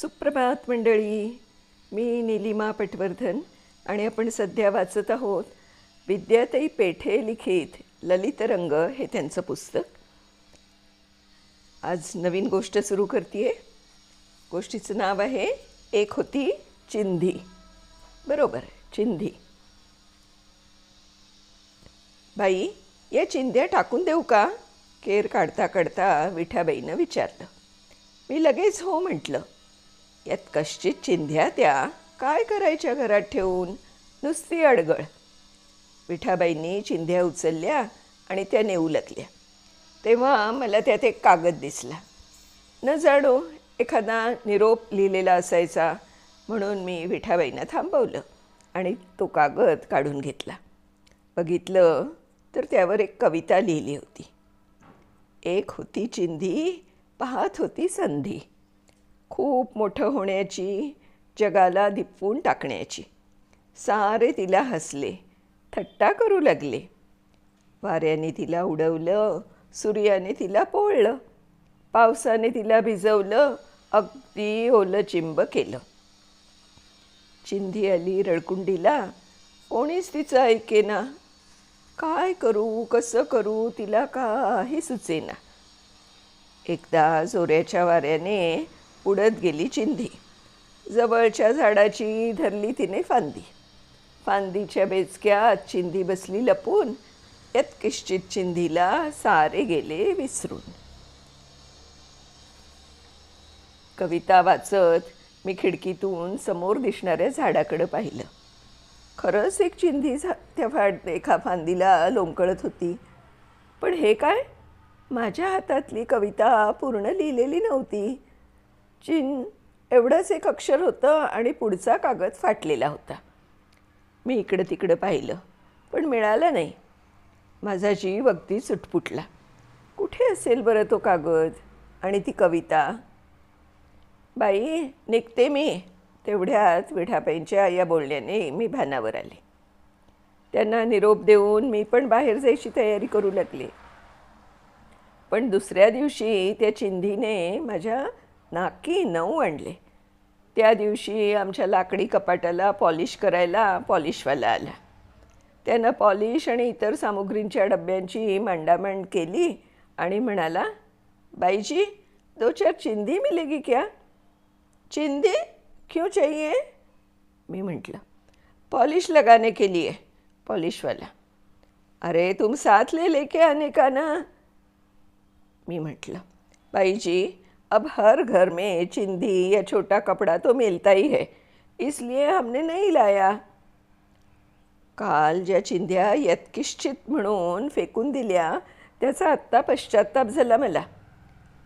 सुप्रभात मंडळी. मी निलिमा पटवर्धन आणि आपण सध्या वाचत आहोत विद्याताई पेठे लिखित ललित रंग हे त्यांचं पुस्तक. आज नवीन गोष्ट सुरू करते गोष्टीचं नाव आहे एक होती चिंधी. बरोबर चिंधी. बाई या चिंध्या टाकून देऊ का? केर काढता काढता विठाबाईनं विचारलं. मी लगेच हो म्हटलं. यात कश्चित चिंध्या त्या. काय करायच्या घरात ठेवून? नुसती अडगळ. विठाबाईंनी चिंध्या उचलल्या आणि त्या नेऊ लागल्या. तेव्हा मला त्यात एक कागद दिसला. न जाणो एखादा निरोप लिहिलेला असायचा म्हणून मी विठाबाईंना थांबवलं आणि तो कागद काढून घेतला. बघितलं तर त्यावर एक कविता लिहिली होती. एक होती चिंधी पाहत होती संधी. खूप मोठं होण्याची जगाला दिपवून टाकण्याची. सारे तिला हसले थट्टा करू लागले. वाऱ्याने तिला उडवलं सूर्याने तिला पोळलं पावसाने तिला भिजवलं अगदी ओलं चिंब केलं. चिंधी आली रडकुंडीला कोणीच तिचं ऐकेना? काय करू कसं करू तिला काही सुचेना. एकदा जोऱ्याच्या वाऱ्याने उडत गेली चिंधी. जवळच्या झाडाची धरली तिने फांदी. फांदीच्या बेचक्यात चिंधी बसली लपून. यात किश्चित चिंधीला सारे गेले विसरून. कविता वाचत मी खिडकीतून समोर दिसणाऱ्या झाडाकडं पाहिलं. खरंच एक चिंधी झा त्या फाट एका फांदीला लोंबकळत होती. पण हे काय? माझ्या हातातली कविता पूर्ण लिहिलेली नव्हती. चीन एवढंच एक अक्षर होतं आणि पुढचा कागद फाटलेला होता. मी इकडं तिकडं पाहिलं पण मिळालं नाही. माझा जीव अगदी सुटपुटला. कुठे असेल बरं तो कागद आणि ती कविता? बाई निघते मी. तेवढ्यात विठाबाईंच्या या बोलण्याने मी भानावर आले. त्यांना निरोप देऊन मी पण बाहेर जायची तयारी करू लागले. पण दुसऱ्या दिवशी त्या चिंधीने माझ्या नाकी नऊ आणले. त्या दिवशी आमच्या लाकडी कपाटाला पॉलिश करायला पॉलिशवाला आला. त्यानं पॉलिश आणि इतर सामुग्रींच्या डब्यांची मांडामांड केली आणि म्हणाला बाईजी दो चार चिंदी मिलेगी क्या? चिंदी क्यों चाहिए? मी म्हटलं पॉलिश लगाने के लिए पॉलिशवाला. अरे तुम साथ ले लेके आने का ना? मी म्हटलं बाईजी अब हर घर में चिंदी या छोटा कपड़ा तो मिलता ही है इसलिए हमने नहीं लाया। काल ज्या चिंध्या यत्किश्चित म्हणून फेकून दिल्या त्याचा आत्ता पश्चाताप झाला मला.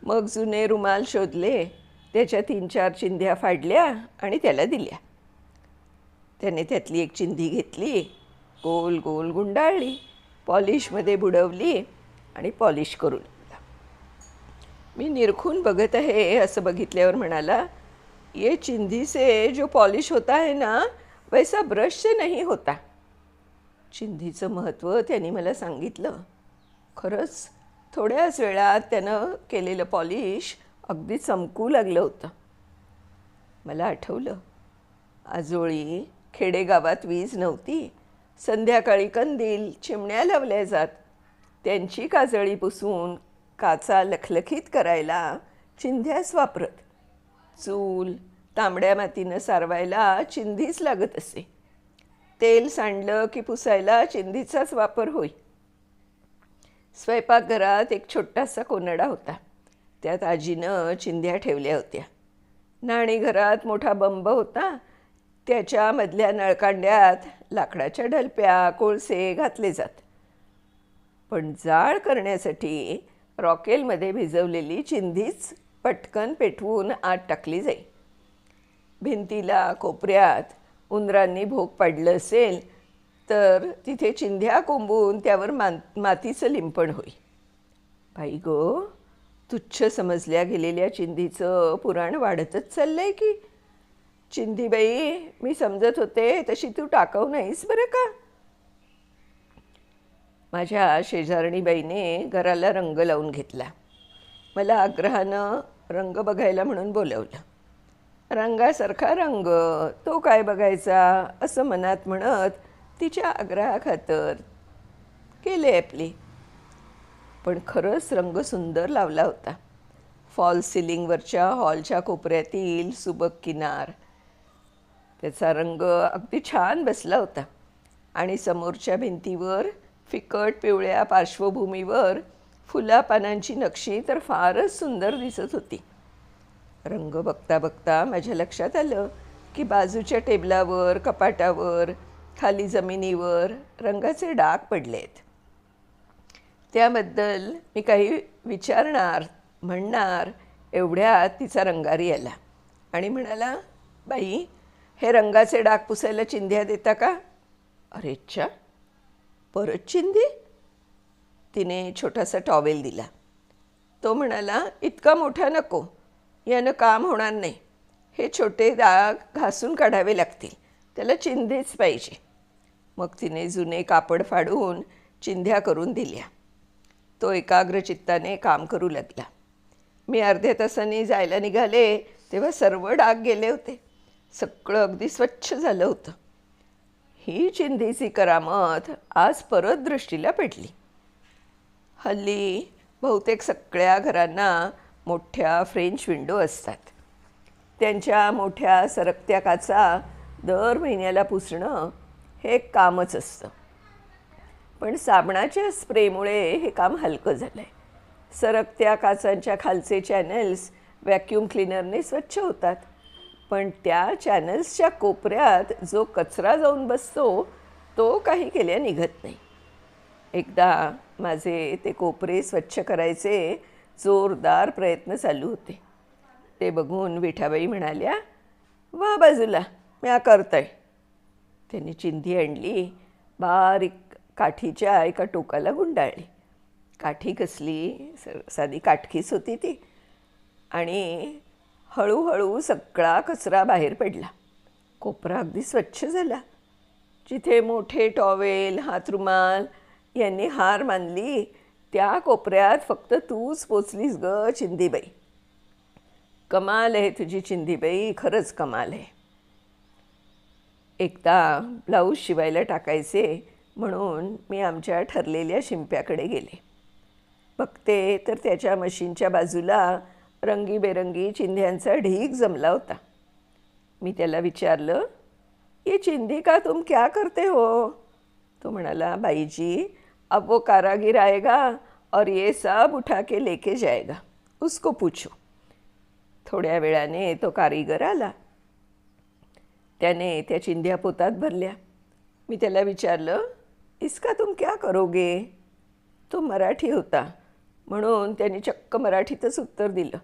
मग जुने रुमाल शोधले त्याच्या तीन चार चिंध्या फाडल्या आणि त्याला दिल्या. त्याने त्यातली एक चिंधी घेतली गोल गोल गुंडाळली पॉलिशमध्ये बुडवली आणि पॉलिश करून मी निरखून बघत आहे असं बघितल्यावर म्हणाला ये चिंधी से जो पॉलिश होता है ना वैसा ब्रश से होता. चिंधीचं महत्त्व त्यांनी मला सांगितलं. खरंच थोड्याच वेळात त्यानं केलेलं पॉलिश अगदी चमकू लागलं होतं. मला आठवलं आजोळी खेडेगावात वीज नव्हती संध्याकाळी कंदील चिमण्या लावल्या जात त्यांची काजळी पुसून काचा लखलखीत करायला चिंध्यास वापरत. चूल तांबड्या मातीनं सारवायला चिंधीच लागत असे. तेल सांडलं की पुसायला चिंधीचाच वापर होई स्वयंपाकघरात एक छोटासा कोनडा होता. त्यात आजीनं चिंध्या ठेवल्या होत्या. नाणीघरात मोठा बंब होता. त्याच्या मधल्या नळकांड्यात लाकडाच्या ढलप्या कोळसे घातले जात. पण जाळ करण्यासाठी रॉकेलमध्ये भिजवलेली चिंधीच पटकन पेटवून आत टाकली जाई. भिंतीला कोपऱ्यात उंदरांनी भोग पाडलं असेल तर तिथे चिंध्या कोंबून त्यावर मान मातीचं लिंपण होई. भाई गो तुच्छ समजल्या गेलेल्या चिंधीचं पुराण वाढतच चाललंय की. चिंधीबाई मी समजत होते तशी तू टाकव नाहीस बरं का? माझ्या शेजारणीबाईने घराला रंग लावून घेतला. मला आग्रहानं रंग बघायला म्हणून बोलवलं. रंगासारखा रंग तो काय बघायचा असं मनात म्हणत तिच्या आग्रहाखातर केले आपली. पण खरंच रंग सुंदर लावला होता. फॉल सिलिंगवरच्या हॉलच्या कोपऱ्यातील सुबक किनार त्याचा रंग अगदी छान बसला होता. आणि समोरच्या भिंतीवर फिकट पिवळ्या पार्श्वभूमीवर फुला पानांची नक्षी तर फारच सुंदर दिसत होती. रंग बघता बघता माझ्या लक्षात आलं की बाजूच्या टेबलावर कपाटावर खाली जमिनीवर रंगाचे डाग पडले आहेत त्याबद्दल मी काही विचारणार म्हणणार एवढ्यात तिचा रंगारी आला आणि म्हणाला बाई हे रंगाचे डाग पुसायला चिंध्या देता का? अरेच्छा परत चिंधी. तिने छोटासा टॉवेल दिला. तो म्हणाला इतका मोठा नको. यानं काम होणार नाही. हे छोटे दाग घासून काढावे लागतील. त्याला चिंधेच पाहिजे. मग तिने जुने कापड फाडून चिंध्या करून दिल्या. तो एकाग्रचित्ताने काम करू लागला. मी अर्ध्या तासांनी जायला निघाले तेव्हा सर्व डाग गेले होते. सगळं अगदी स्वच्छ झालं होतं. ही चिंधीची करामत आज परत दृष्टीला पेटली. हल्ली बहुतेक सगळ्या घरांना मोठ्या फ्रेंच विंडो असतात. त्यांच्या मोठ्या सरकत्या काचा दर महिन्याला पुसणं हे कामच असतं. पण साबणाच्या स्प्रेमुळे हे काम हलकं झालं आहे सरकत्या काचांच्या खालचे चॅनल्स व्हॅक्यूम क्लिनरने स्वच्छ होतात. पण त्या चॅनल्सच्या कोपऱ्यात जो कचरा जाऊन बसतो तो काही केल्या निघत नाही. एकदा माझे ते कोपरे स्वच्छ करायचे जोरदार प्रयत्न चालू होते. ते बघून विठाबाई म्हणाल्या वा बाजूला म्या करतंय. त्यांनी चिंधी आणली बारीक काठीच्या एका टोकाला गुंडाळली. काठी कसली स साधी काटकीच होती ती. आणि हळूहळू सगळा कचरा बाहेर पडला. कोपरा अगदी स्वच्छ झाला. जिथे मोठे टॉवेल हातरुमाल यांनी हार मानली त्या कोपऱ्यात फक्त तूच पोचलीस ग चिंदीबाई. कमाल आहे तुझी चिंदीबाई खरंच कमाल आहे. एकदा ब्लाऊज शिवायला टाकायचे म्हणून मी आमच्या ठरलेल्या शिंप्याकडे गेले. बघते तर त्याच्या मशीनच्या बाजूला रंगीबेरंगी चिंध्यांचा ढीग जमला होता. मी त्याला विचारलं ये चिंधी का तुम क्या करते हो? तो म्हणाला भाईजी अब वो कारागीर आएगा और ये सब उठा के लेके जाएगा उसको पूछो. थोड्या वेळाने तो कारीगर आला. त्याने त्या चिंध्या पोतात भरल्या. मी त्याला विचारलं इसका तुम क्या करोगे? तो मराठी होता. म्हणून त्यांनी चक्क मराठीतच उत्तर दिलं.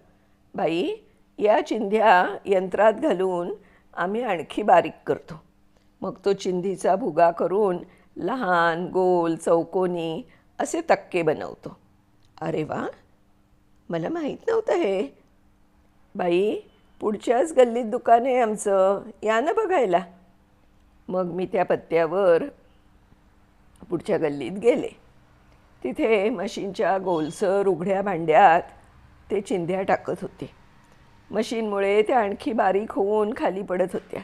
बाई या चिंध्या यंत्रात घालून आम्ही आणखी बारीक करतो. मग तो चिंधीचा भुगा करून लहान गोल चौकोनी असे तक्के बनवतो. अरे वा! मला माहीत नव्हतं हे. बाई पुढच्याच गल्लीत दुकान आहे आमचं. या ना बघायला. मग मी त्या पत्त्यावर पुढच्या गल्लीत गेले. तिथे मशीनच्या गोलसर उघड्या भांड्यात ते चिंध्या टाकत होते. मशीनमुळे त्या आणखी बारीक होऊन खाली पडत होत्या.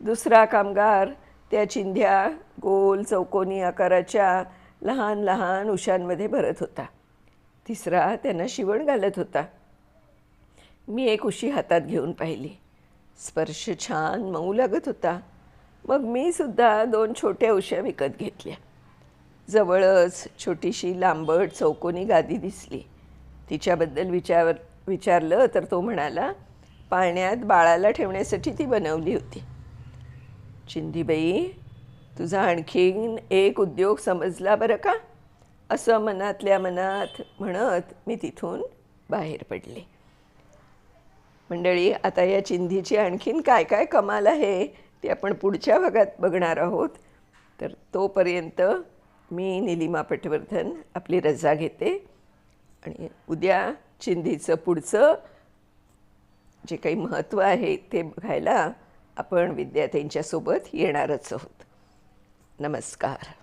दुसरा कामगार त्या चिंध्या गोल चौकोनी आकाराच्या लहान लहान उशांमध्ये भरत होता. तिसरा त्यांना शिवण घालत होता. मी एक उशी हातात घेऊन पाहिली. स्पर्श छान मऊ लागत होता. मग मी सुद्धा दोन छोट्या उश्या विकत घेतल्या. जवळच छोटीशी लांबट चौकोनी गादी दिसली. तिच्याबद्दल विचार विचारलं तर तो म्हणाला पाण्यात बाळाला ठेवण्यासाठी ती बनवली होती. चिंधीबाई तुझा आणखीन एक उद्योग समजला बरं का? असं मनातल्या मनात म्हणत मी तिथून बाहेर पडले. मंडळी आता या चिंधीची आणखीन काय काय कमाल आहे ते आपण पुढच्या भागात बघणार आहोत. तर तोपर्यंत मी निलिमा पटवर्धन आपली रजा घेते. आणि उद्या चिंधीचं पुढचं जे काही महत्त्व आहे ते बघायला आपण विद्यार्थ्यांच्यासोबत येणारच आहोत. नमस्कार.